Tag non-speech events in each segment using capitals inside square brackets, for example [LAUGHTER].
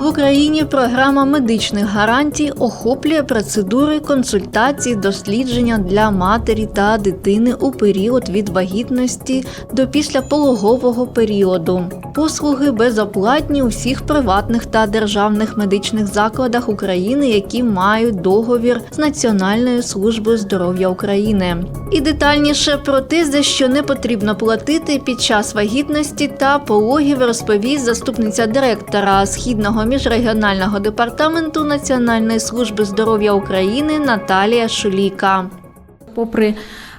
В Україні програма медичних гарантій охоплює процедури консультацій, дослідження для матері та дитини у період від вагітності до післяпологового періоду. Послуги безоплатні у всіх приватних та державних медичних закладах України, які мають договір з Національною службою здоров'я України. І детальніше про те, за що не потрібно платити під час вагітності та пологів, розповість заступниця директора східного міжрегіонального департаменту Національної служби здоров'я України Наталія Шуліка. Попри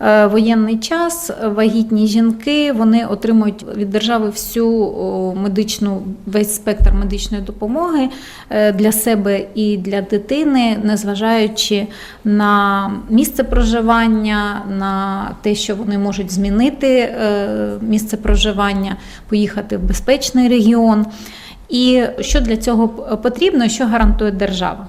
е, воєнний час, вагітні жінки вони отримують від держави всю медичну весь спектр медичної допомоги е, для себе і для дитини, незважаючи на місце проживання, на те, що вони можуть змінити е, місце проживання, поїхати в безпечний регіон. І що для цього потрібно, що гарантує держава?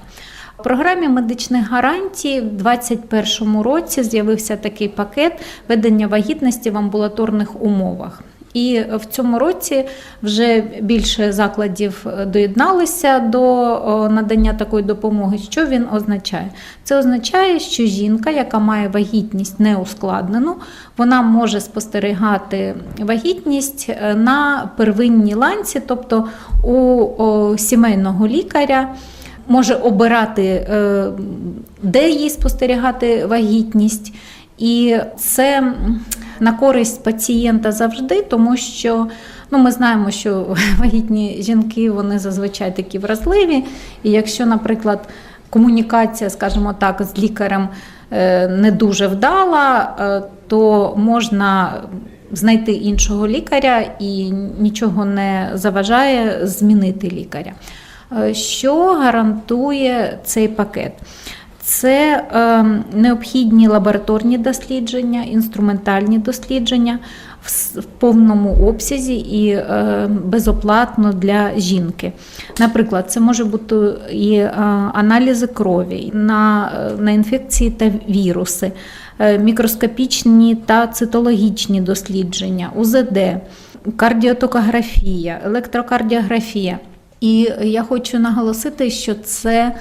В програмі медичних гарантій в 2021 році з'явився такий пакет ведення вагітності в амбулаторних умовах. І в цьому році вже більше закладів доєдналися до надання такої допомоги. Що він означає? Це означає, що жінка, яка має вагітність неускладнену, вона може спостерігати вагітність е, на первинній ланці, тобто у сімейного лікаря може обирати, е, де їй спостерігати вагітність. І це на користь пацієнта завжди, тому що ну, ми знаємо, що [LAUGHS] вагітні жінки вони зазвичай такі вразливі. І якщо, наприклад, комунікація, скажімо так, з лікарем е, не дуже вдала, е, то можна знайти іншого лікаря і нічого не заважає змінити лікаря. Е, Що гарантує цей пакет? Це е, необхідні лабораторні дослідження, інструментальні дослідження в, повному обсязі і е, безоплатно для жінки. Наприклад, це може бути і е, аналізи крові на, е, на інфекції та віруси, е, мікроскопічні та цитологічні дослідження, УЗД, кардіотокографія, електрокардіографія. І я хочу наголосити, що це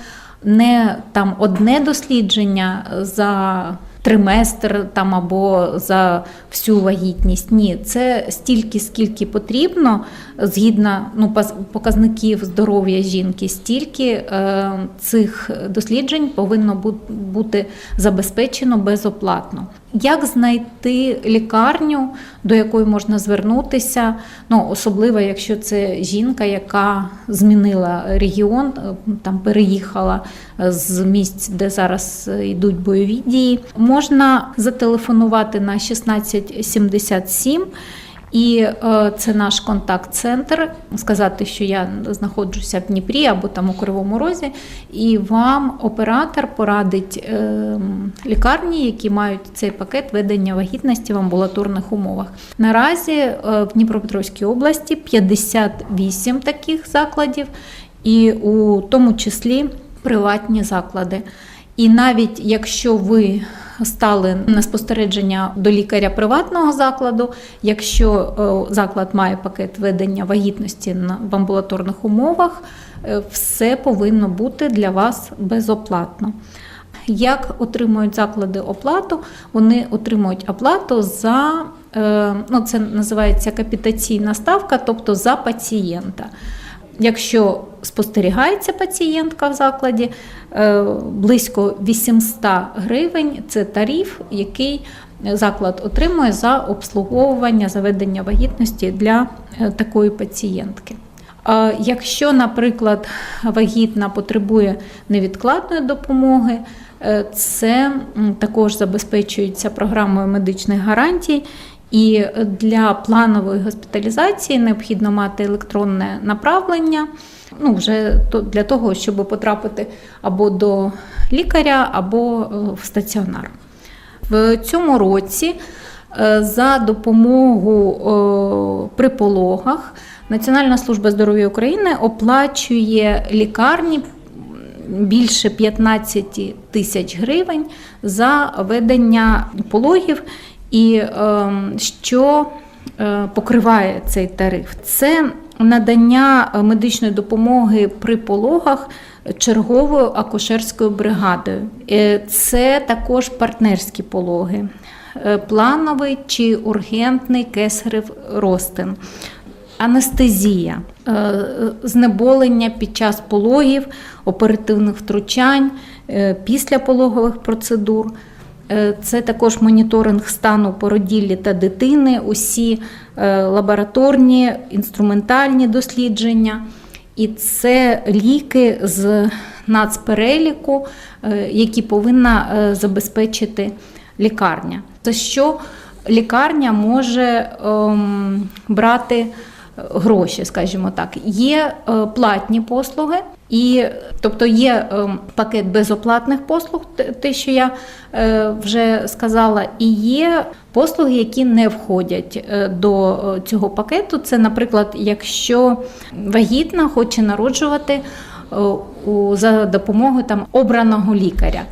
не там одне дослідження за триместр там або за всю вагітність. Ні, це стільки, скільки потрібно, згідно ну, показників здоров'я жінки, стільки е, цих досліджень повинно бу- бути забезпечено безоплатно. Як знайти лікарню, до якої можна звернутися? Ну, особливо, якщо це жінка, яка змінила регіон, е, там переїхала е, з місць, де зараз е, йдуть бойові дії, можна зателефонувати на 1677. І е, це наш контакт-центр. Сказати, що я знаходжуся в Дніпрі або там у Кривому Розі, і вам оператор порадить е, лікарні, які мають цей пакет ведення вагітності в амбулаторних умовах. Наразі е, в Дніпропетровській області 58 таких закладів, і у тому числі приватні заклади. І навіть якщо ви стали на спостереження до лікаря приватного закладу, якщо е, заклад має пакет ведення вагітності в амбулаторних умовах, е, все повинно бути для вас безоплатно. Як отримують заклади оплату? Вони отримують оплату за е, ну, це називається капітаційна ставка, тобто за пацієнта. Якщо спостерігається пацієнтка в закладі, е, близько 800 гривень це тариф, який заклад отримує за обслуговування заведення вагітності для е, такої пацієнтки. Якщо, наприклад, вагітна потребує невідкладної допомоги, е, це також забезпечується програмою медичних гарантій. І для планової госпіталізації необхідно мати електронне направлення, ну вже для того, щоб потрапити або до лікаря, або е, в стаціонар. В цьому році е, за допомогу е, при пологах Національна служба здоров'я України оплачує лікарні більше 15 тисяч гривень за ведення пологів, і ем, що е, покриває цей тариф. Це надання е, медичної допомоги при пологах черговою акушерською бригадою. Е, Це також партнерські пологи, плановий чи ургентний кесарев розтин. Анестезія, знеболення під час пологів, оперативних втручань, післяпологових процедур. Е, Це також моніторинг стану породіллі та дитини, усі е, лабораторні, інструментальні дослідження. І це ліки з нацпереліку, е, які повинна забезпечити лікарня. За що лікарня може ем, брати гроші, скажімо так. Є платні послуги, і тобто є ем, пакет безоплатних послуг, те- що я е, вже сказала, і є послуги, які не входять е, до е, цього пакету. Це, наприклад, якщо вагітна хоче народжувати за допомогою там обраного лікаря.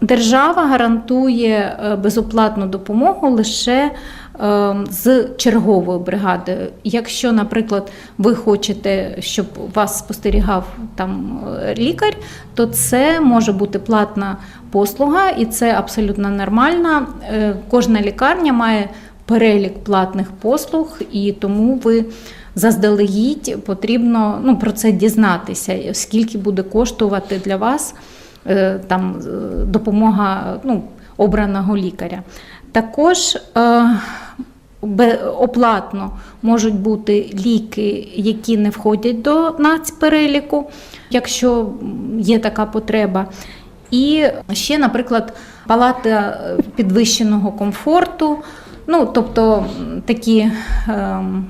Держава гарантує безоплатну допомогу лише з черговою бригадою. Якщо, наприклад, ви хочете, щоб вас спостерігав там е, лікар, то це може бути платна послуга, і це абсолютно нормально. Е, Кожна лікарня має перелік платних послуг, і тому ви. Заздалегідь потрібно ну, про це дізнатися, скільки буде коштувати для вас е, там допомога ну, обраного лікаря. Також оплатно можуть бути ліки, які не входять до нацпереліку, якщо є така потреба. І ще, наприклад, палата підвищеного комфорту, ну тобто такі. ем,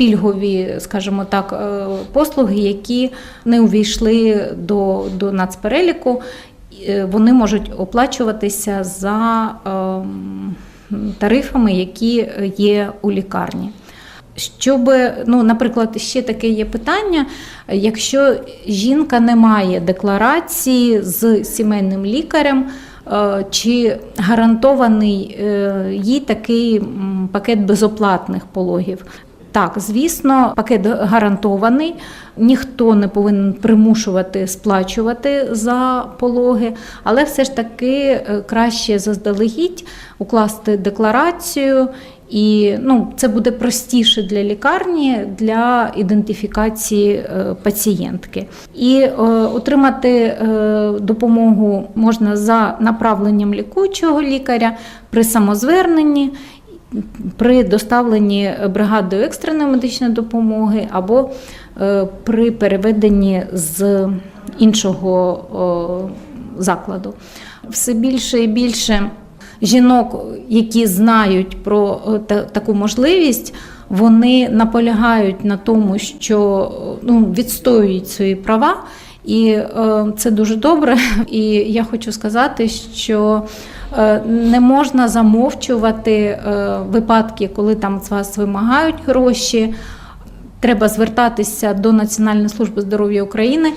пільгові, скажімо так, е, послуги, які не увійшли до, до нацпереліку, е, вони можуть оплачуватися за ем, тарифами, які є у лікарні. Щоб, ну, наприклад, ще таке є питання: якщо жінка не має декларації з сімейним лікарем, е, чи гарантований е, їй такий пакет безоплатних пологів? Так, звісно, пакет гарантований. Ніхто не повинен примушувати сплачувати за пологи, але все ж таки е, краще заздалегідь укласти декларацію, і ну, це буде простіше для лікарні для ідентифікації е, пацієнтки. І е, отримати е, допомогу можна за направленням лікуючого лікаря при самозверненні при доставленні бригадою екстреної медичної допомоги або е, при переведенні з іншого закладу. Все більше і більше жінок, які знають про таку можливість, вони наполягають на тому, що ну, відстоюють свої права. І е, це дуже добре. І я хочу сказати, що не можна замовчувати е, випадки, коли там з вас вимагають гроші. Треба звертатися до Національної служби здоров'я України,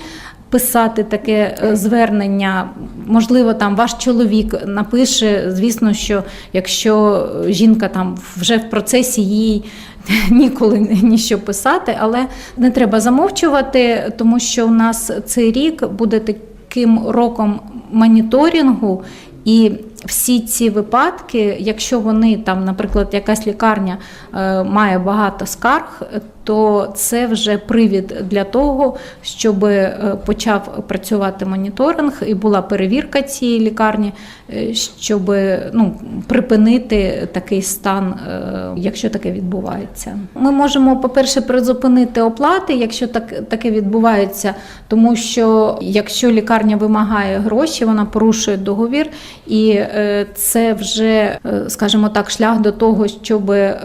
писати таке е, звернення. Можливо, там ваш чоловік напише. Звісно, що якщо жінка там вже в процесі їй [LAUGHS] ніколи ніщо писати, але не треба замовчувати, тому що у нас цей рік буде таким роком моніторингу. І всі ці випадки, якщо вони там, наприклад, якась лікарня е, має багато скарг, то це вже привід для того, щоб е, почав працювати моніторинг і була перевірка цієї лікарні, е, щоб ну, припинити такий стан, якщо таке відбувається. Ми можемо, по-перше, призупинити оплати, якщо так, таке відбувається, тому що якщо лікарня вимагає гроші, вона порушує договір, і це вже, е, скажімо так, шлях до того, щоб е,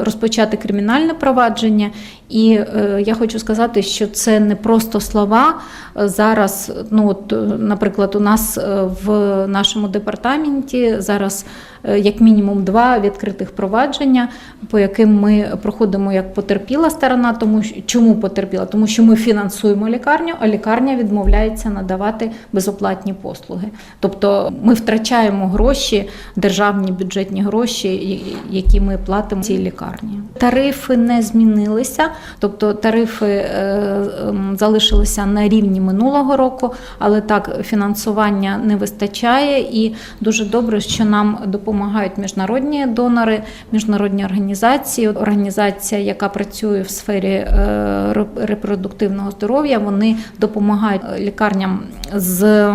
розпочати кримінальне провадження. І е, я хочу сказати, що це не просто слова. Е, Зараз, ну от, е, наприклад, у нас е, в нашому департаменті зараз е, як мінімум два відкритих провадження, по яким ми проходимо як потерпіла сторона. Тому чому потерпіла? Тому що ми фінансуємо лікарню, а лікарня відмовляється надавати безоплатні послуги. Тобто ми втрачаємо гроші, державні бюджетні гроші, які ми платимо цій лікарні. Тарифи не змінилися, тобто тарифи е, ем, залишилися на рівні минулого року, але так фінансування не вистачає, і дуже добре, що нам допомагають міжнародні донори, міжнародні організації. Організація, яка працює в сфері е, репродуктивного здоров'я, вони допомагають е, лікарням з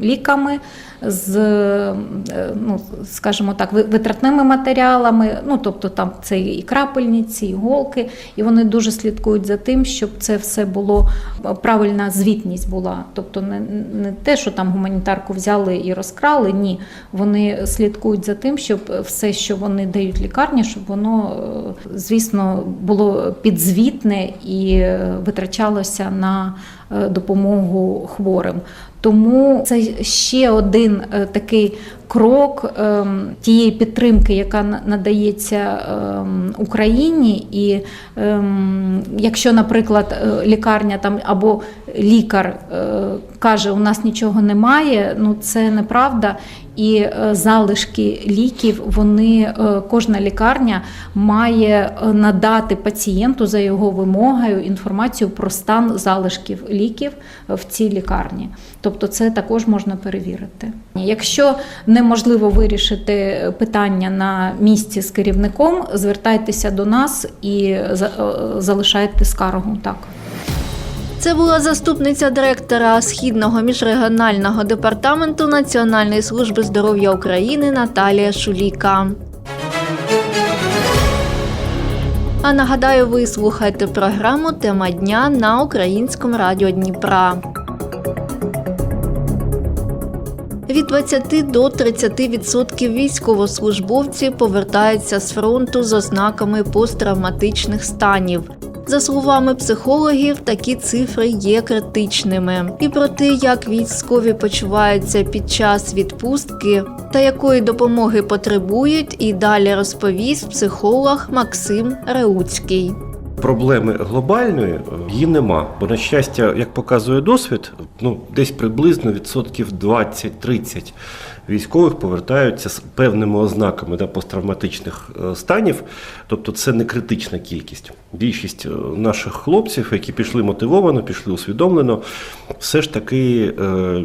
ліками. З е, ну, скажімо так, витратними матеріалами, ну тобто там це і крапельниці, і іголки, і вони дуже слідкують за тим, щоб це все було правильна звітність була. Тобто не, не те, що там гуманітарку взяли і розкрали. Ні, вони слідкують за тим, щоб все, що вони дають лікарні, щоб воно, е, звісно, було підзвітне і е, витрачалося на е, допомогу хворим. Тому це ще один е, такий крок ем, тієї підтримки, яка надається ем, Україні. І ем, якщо, наприклад, е, лікарня там або лікар е, каже, у нас нічого немає, ну це неправда. І е, залишки ліків вони е, кожна лікарня має е, надати пацієнту за його вимогою інформацію про стан залишків ліків в цій лікарні. Тобто це також можна перевірити. Якщо неможливо вирішити питання на місці з керівником, звертайтеся до нас і за- залишайте скаргу. Так. Це була заступниця директора Східного міжрегіонального департаменту Національної служби здоров'я України Наталія Шуліка. А нагадаю, ви слухаєте програму Тема дня на українському радіо Дніпра. Від 20 до 30% військовослужбовців повертаються з фронту з ознаками посттравматичних станів. За словами психологів, такі цифри є критичними. І про те, як військові почуваються під час відпустки та якої допомоги потребують, і далі розповість психолог Максим Реуцький. Проблеми глобальної е, її нема. Бо, на щастя, як показує досвід, ну десь приблизно відсотків 20-30 військових повертаються з певними ознаками да, посттравматичних е, станів. Тобто це не критична кількість. Більшість е, наших хлопців, які пішли мотивовано, пішли усвідомлено, все ж таки е,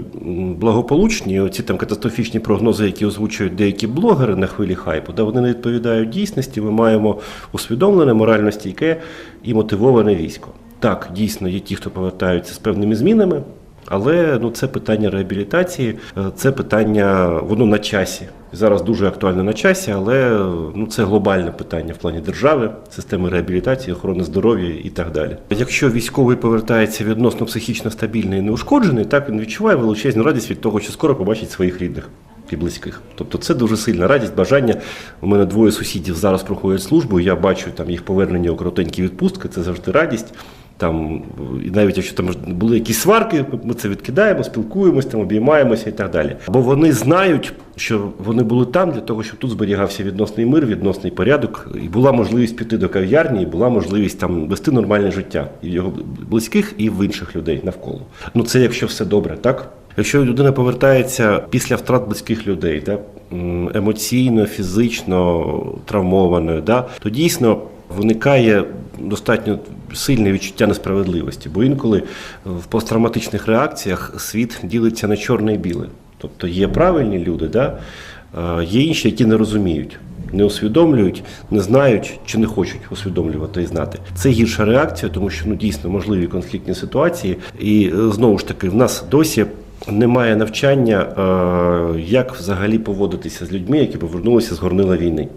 благополучні. Оці там катастрофічні прогнози, які озвучують деякі блогери на хвилі хайпу, да, вони не відповідають дійсності. Ми маємо усвідомлене, морально стійке і мотивоване військо. Так, дійсно є ті, хто повертаються з певними змінами. Але ну це питання реабілітації, е, це питання воно на часі. Зараз дуже актуально на часі, але е, ну це глобальне питання в плані держави, системи реабілітації, охорони здоров'я і так далі. Якщо військовий повертається відносно психічно стабільний і неушкоджений, так він відчуває величезну радість від того, що скоро побачить своїх рідних і близьких. Тобто це дуже сильна радість, бажання. У мене двоє сусідів зараз проходять службу. Я бачу там їх повернення у коротенькі відпустки. Це завжди радість. Там, і навіть якщо там були якісь сварки, ми це відкидаємо, спілкуємося, там, обіймаємося і так далі. Бо вони знають, що вони були там для того, щоб тут зберігався відносний мир, відносний порядок, і була можливість піти до кав'ярні, і була можливість там вести нормальне життя і в його близьких, і в інших людей навколо. Ну це якщо все добре, так? Якщо людина повертається після втрат близьких людей, так, емоційно, фізично травмованою, да, то дійсно виникає достатньо сильне відчуття несправедливості, бо інколи в посттравматичних реакціях світ ділиться на чорне і біле. Тобто є правильні люди, да, є інші, які не розуміють. Не усвідомлюють, не знають чи не хочуть усвідомлювати і знати. Це гірша реакція, тому що ну дійсно можливі конфліктні ситуації. І е, знову ж таки, в нас досі немає навчання, е, як взагалі поводитися з людьми, які повернулися з горнила війни.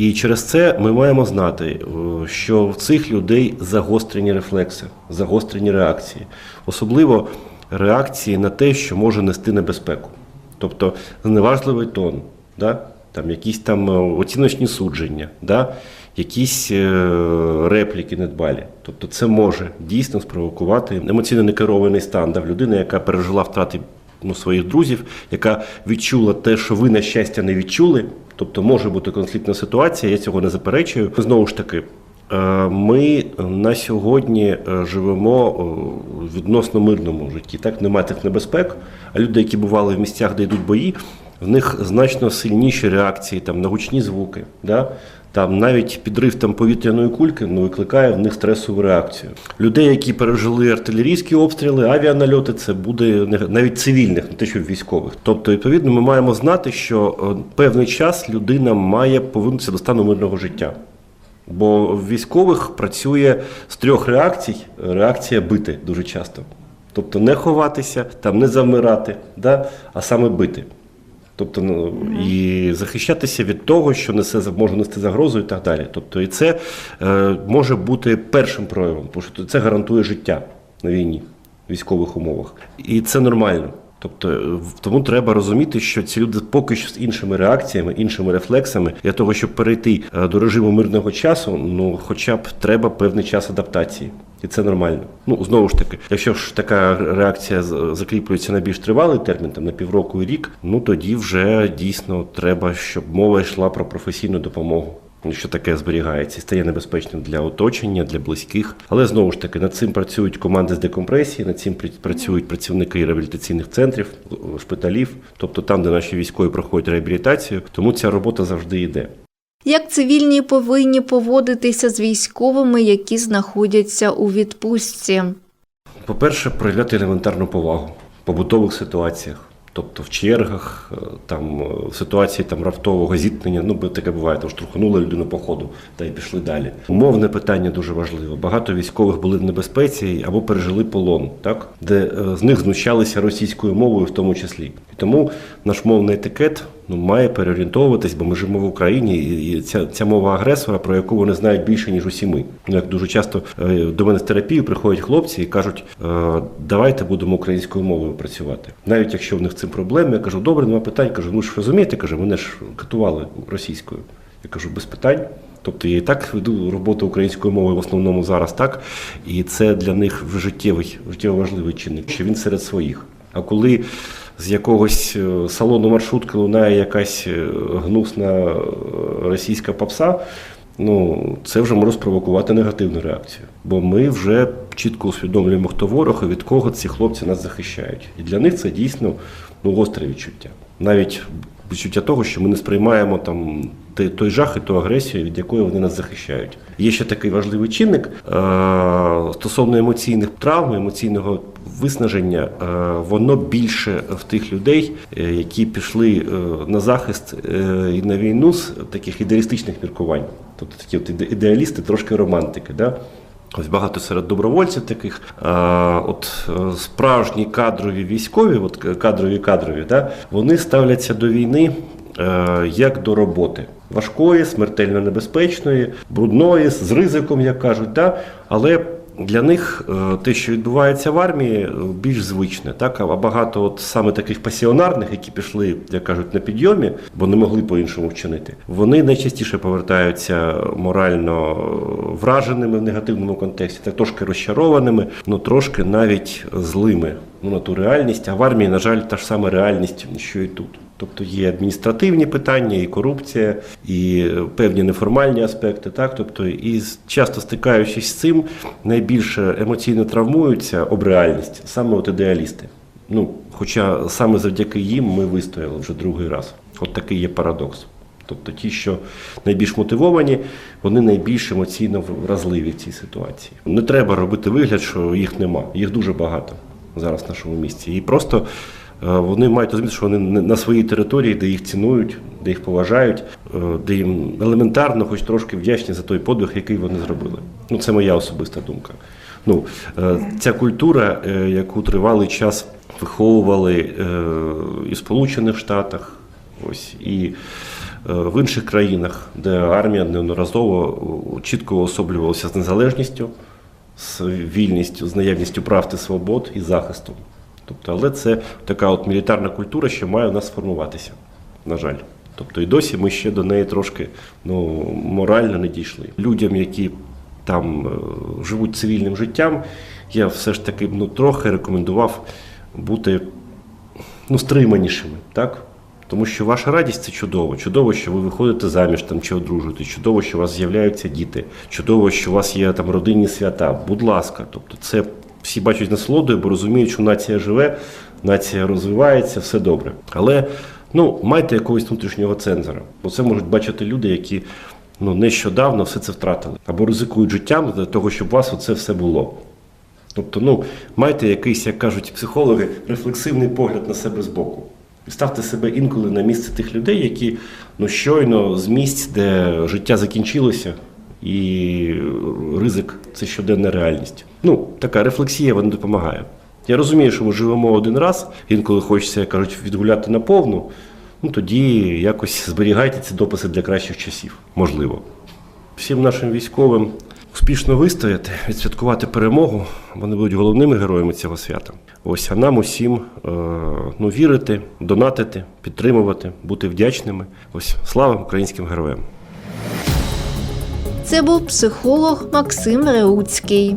І через це ми маємо знати, е, що в цих людей загострені рефлекси, загострені реакції, особливо реакції на те, що може нести небезпеку. Тобто зневажливий тон, да? там якісь там е, оціночні судження, да? якісь е, репліки недбалі. Тобто це може дійсно спровокувати емоційно некерований стан да, в людини, яка пережила втрати ну, своїх друзів, яка відчула те, що ви, на щастя, не відчули. Тобто може бути конфліктна ситуація, я цього не заперечую. Знову ж таки, е, ми на сьогодні е, живемо е, в відносно мирному житті. Так немає тих небезпек. А люди, які бували в місцях, де йдуть бої, в них значно сильніші реакції там, на гучні звуки. Да? Там навіть підрив там повітряної кульки ну, викликає в них стресову реакцію. Людей, які пережили артилерійські обстріли, авіанальоти, це буде навіть цивільних, не те, що військових. Тобто, відповідно, ми маємо знати, що е, певний час людина має повернутися до стану мирного життя. Бо в військових працює з трьох реакцій реакція бити дуже часто. Тобто не ховатися, там не завмирати, да? а саме бити. Тобто ну, і захищатися від того, що несе може нести загрозу і так далі. Тобто, і це е, може бути першим проявом, тому що це гарантує життя на війні в військових умовах. І це нормально. Тобто, е, тому треба розуміти, що ці люди поки що з іншими реакціями, іншими рефлексами, для того, щоб перейти е, до режиму мирного часу, ну хоча б треба певний час адаптації. І це нормально. Ну знову ж таки, якщо ж така реакція закріплюється на більш тривалий термін, там на півроку і рік, ну тоді вже дійсно треба, щоб мова йшла про професійну допомогу. Що таке зберігається стає небезпечним для оточення, для близьких. Але знову ж таки над цим працюють команди з декомпресії, над цим працюють працівники реабілітаційних центрів, е, шпиталів, тобто там, де наші військові проходять реабілітацію. Тому ця робота завжди йде. Як цивільні повинні поводитися з військовими, які знаходяться у відпустці? По-перше, проявляти елементарну повагу в побутових ситуаціях. Тобто в чергах, е, там е, в ситуації там раптового зіткнення, ну таке буває, там штурхнули людину по ходу та й пішли далі. Умовне питання дуже важливе. Багато військових були в небезпеці або пережили полон, так де е, з них знущалися російською мовою, в тому числі. І тому наш мовний етикет ну має переорієнтовуватись, бо ми живемо в Україні, і ця, ця мова агресора, про яку вони знають більше ніж усі ми. Ну, як дуже часто до мене з терапії приходять хлопці і кажуть, давайте будемо українською мовою працювати. Навіть якщо в них цим проблеми, я кажу, добре, нема питань. Кажу, ну ж розумієте, каже, мене ж катували російською. Я кажу, без питань. Тобто я і так веду роботу українською мовою в основному зараз так, і це для них життєвий, життєво важливий чинник, що він серед своїх. А коли з якогось е, салону маршрутки лунає якась е, гнусна е, російська попса, ну це вже може спровокувати негативну реакцію. Бо ми вже чітко усвідомлюємо, хто ворог і від кого ці хлопці нас захищають. І для них це дійсно ну, гостре відчуття. Навіть відчуття того, що ми не сприймаємо там той, жах і ту агресію, від якої вони нас захищають. Є ще такий важливий чинник е, стосовно емоційних травм, емоційного виснаження, е, воно більше в тих людей, е, які пішли на захист і на війну з таких ідеалістичних міркувань. Тобто такі от ідеалісти, трошки романтики. Да? Ось багато серед добровольців таких. А, от справжні кадрові військові, от кадрові кадрові, да, вони ставляться до війни як до роботи. Важкої, смертельно небезпечної, брудної, з ризиком, як кажуть. Да? Але для них е, те, що відбувається в армії, е, більш звичне. Так? А багато от саме таких пасіонарних, які пішли, як кажуть, на підйомі, бо не могли по-іншому вчинити, вони найчастіше повертаються морально е, враженими в негативному контексті, так трошки розчарованими, ну трошки навіть злими ну, на ту реальність. А в армії, на жаль, та ж сама реальність, що і тут. Тобто є адміністративні питання, і корупція, і е, певні неформальні аспекти. Так? Тобто, і часто стикаючись з цим, найбільше емоційно травмуються об реальність саме от ідеалісти. Ну, хоча саме завдяки їм ми вистояли вже другий раз. От такий є парадокс. Тобто ті, що найбільш мотивовані, вони найбільш емоційно вразливі в цій ситуації. Не треба робити вигляд, що їх нема. Їх дуже багато зараз в нашому місті. І просто вони мають розуміти, що вони на своїй території, де їх цінують, де їх поважають, е, де їм елементарно, хоч трошки вдячні за той подвиг, який вони зробили. Ну, це моя особиста думка. Ну, е, ця культура, е, яку тривалий час виховували е, і в Сполучених Штатах, ось і е, в інших країнах, де армія неодноразово е, чітко уособлювалася з незалежністю, з вільністю, з наявністю прав та свобод і захистом. Тобто, але це така от мілітарна культура, що має у нас сформуватися, на жаль. Тобто і досі ми ще до неї трошки ну, морально не дійшли. Людям, які там е, живуть цивільним життям, я все ж таки ну, трохи рекомендував бути ну, стриманішими, так? Тому що ваша радість це чудово. Чудово, що ви виходите заміж там чи одружуєтесь, чудово, що у вас з'являються діти, чудово, що у вас є там родинні свята. Будь ласка, тобто це всі бачать насолодою, бо розуміють, що нація живе, нація розвивається, все добре. Але ну, майте якогось внутрішнього цензора, бо це можуть бачити люди, які ну, нещодавно все це втратили або ризикують життям для того, щоб у вас оце все було. Тобто, ну, майте якийсь, як кажуть психологи, рефлексивний погляд на себе збоку. І ставте себе інколи на місце тих людей, які ну, щойно з місць, де життя закінчилося, і ризик це щоденна реальність. Ну, така рефлексія вона допомагає. Я розумію, що ми живемо один раз, інколи хочеться, як кажуть, відгуляти на повну, ну тоді якось зберігайте ці дописи для кращих часів, можливо. Всім нашим військовим успішно вистояти, відсвяткувати перемогу. Вони будуть головними героями цього свята. Ось а нам усім е, ну, вірити, донатити, підтримувати, бути вдячними. Ось слава українським героям! Це був психолог Максим Реуцький.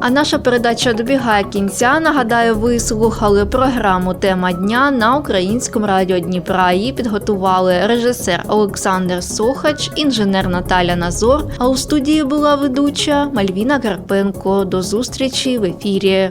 А наша передача добігає кінця. Нагадаю, ви слухали програму Тема дня на українському радіо Дніпра. Її підготували режисер Олександр Сохач, інженер Наталя Назор. А у студії була ведуча Мальвіна Карпенко. До зустрічі в ефірі.